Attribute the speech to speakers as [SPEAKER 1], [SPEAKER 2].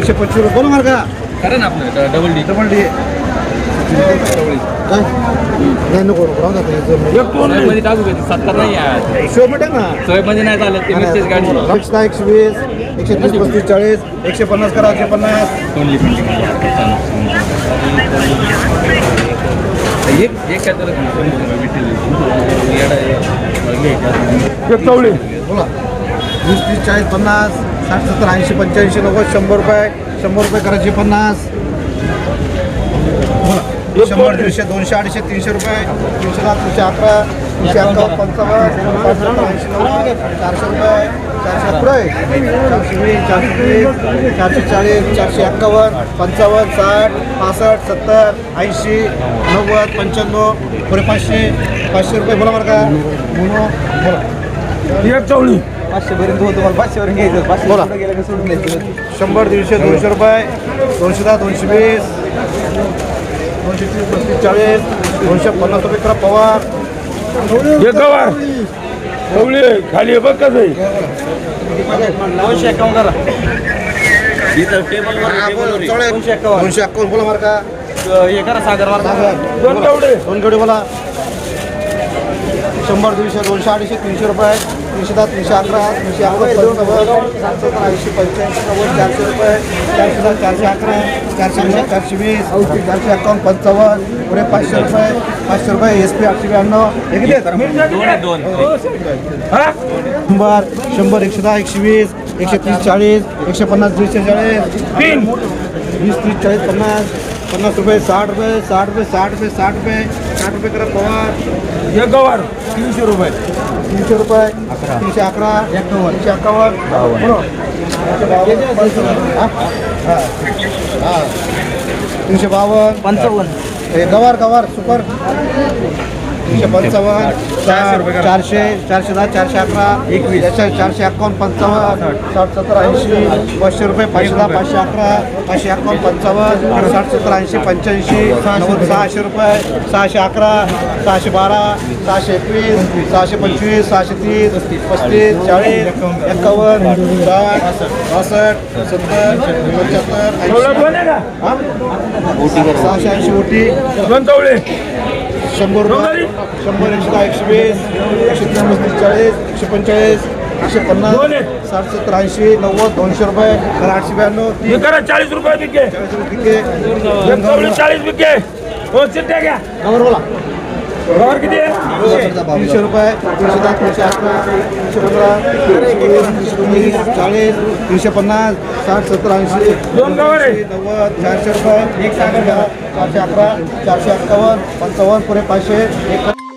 [SPEAKER 1] तीनशे पंचवीस रुपये. बोला का
[SPEAKER 2] करा ना आपलं डबल डी
[SPEAKER 1] डबल डी काय नाही नको नको राहून जातं
[SPEAKER 2] मध्ये टाकू का सत्तर नाही आहे.
[SPEAKER 1] शो मध्ये ना?
[SPEAKER 2] सोयमध्ये नाही चालत ते गाडी.
[SPEAKER 1] एकशे दहा एकशे वीस एकशे तीस पस्तीस चाळीस एकशे पन्नास करा एकशे पन्नास.
[SPEAKER 2] एक एक काय तर
[SPEAKER 1] चवळी बोला. वीस तीस चाळीस पन्नास. साठ सत्तर ऐंशी पंच्याऐंशी नव्वद शंभर रुपये शंभर रुपये करायचे पन्नास. शंभर दीडशे दोनशे अडीचशे तीनशे रुपये तीनशे दहा तीनशे अकरा तीनशे अकरा पंचावन्न ऐंशी नव्वद चारशे रुपये चारशे अकरा चारशे वीस चारशे चारशे चाळीस चारशे एक्कावन्न पंचावन्न साठ पासष्ट सत्तर ऐंशी नव्वद पंच्याण्णव पुढे पाचशे पाचशे रुपये बोला बरं का. बोला.
[SPEAKER 3] एक चवळी
[SPEAKER 4] पाचशे पर्यंत होतो मला पाचशे वरून घ्यायचं पाचशे
[SPEAKER 1] बोला.
[SPEAKER 4] पुढे गेलं का सोडून द्यायचं?
[SPEAKER 1] शंभर दीडशे दोनशे रुपये. दोनशे दहा दोनशे वीस. दोनशे तीस पस्तीस चाळीस. दोनशे पन्नास रुपये करा पवार
[SPEAKER 3] एक गवार. चवळी खाली आहे बघ कसं आहे.
[SPEAKER 4] दोनशे अकाउंट करा.
[SPEAKER 1] दोनशे अकाउंट बोला मार का
[SPEAKER 4] हे करा सागर वाला
[SPEAKER 3] दोन तेवढे.
[SPEAKER 1] दोन गडी बोला. शंभर दीडशे दोनशे अडीचशे तीनशे रुपये तीनशे दहा तीनशे अकरा तीनशे अकरा नव्वद सातशे ऐंशी पंच्याऐंशी नव्वद चारशे रुपये चारशे दहा चारशे अकरा चारशे ऐंशी चारशे वीस चारशे अकाउंट पंचावन्न पुढे पाचशे रुपये पाचशे रुपये एस पी आठशे ब्याण्णव. हे?
[SPEAKER 2] दोन दोन.
[SPEAKER 1] शंभर शंभर एकशे दहा एकशे वीस एकशे तीस चाळीस एकशे पन्नास दीडशे चाळीस. वीस तीस चाळीस पन्नास पन्नास रुपये साठ रुपये साठ रुपये साठ रुपये साठ रुपये. साठ रुपये करा पवार
[SPEAKER 3] एक गवार
[SPEAKER 1] तीनशे रुपये तीनशे रुपये तीनशे अकरा तीनशे अकावन्न बरोबर. हा? हा. हा. तीनशे बावन्न
[SPEAKER 4] पंचावन्न
[SPEAKER 1] हे गवार गवार सुपर तीनशे पंचावन्न चार चारशे चारशे दहा चारशे अकरा एकवीस. चारशे अकावन्न पंचावन्न साठ. सत्तर ऐंशी पाचशे रुपये पाचशे दहा पाचशे अकरा पाचशे अकावन्न पंचावन्न साठ सत्तर ऐंशी पंच्याऐंशी सहाशे रुपये. सहाशे अकरा सहाशे बारा सहाशे एकवीस सहाशे पंचवीस सहाशे तीस पस्तीस. चाळीस एकावन्न. साठ बासष्ट. सत्तर पंच्याहत्तर ऐंशी? सहाशे ऐंशी ओटी शंभर रुपये. शंभर एकशे दहा एकशे वीस एकशे पस्तीस चाळीस एकशे पंचेचाळीस एकशे पन्नास
[SPEAKER 3] आहेत.
[SPEAKER 1] साठ सत्तर ऐंशी नव्वद दोनशे रुपये आठशे ब्याण्णव
[SPEAKER 3] चाळीस रुपये विके.
[SPEAKER 1] चाळीस रुपये
[SPEAKER 3] चवळी चाळीस विके. हो चिट्ट्या घ्या.
[SPEAKER 1] नंबर बोला.
[SPEAKER 3] गवार किती
[SPEAKER 1] तीनशे रुपये तीनशे दहा तीनशे अकरा तीनशे पंधरा तीनशे चाळीस तीनशे पन्नास साठ सत्तर ऐंशी.
[SPEAKER 3] दोन गवार.
[SPEAKER 1] नव्वद चारशे रुपये एक अकरा चारशे अकरा चारशे एक्कावन्न पंचावन्न पुढे पाचशे एक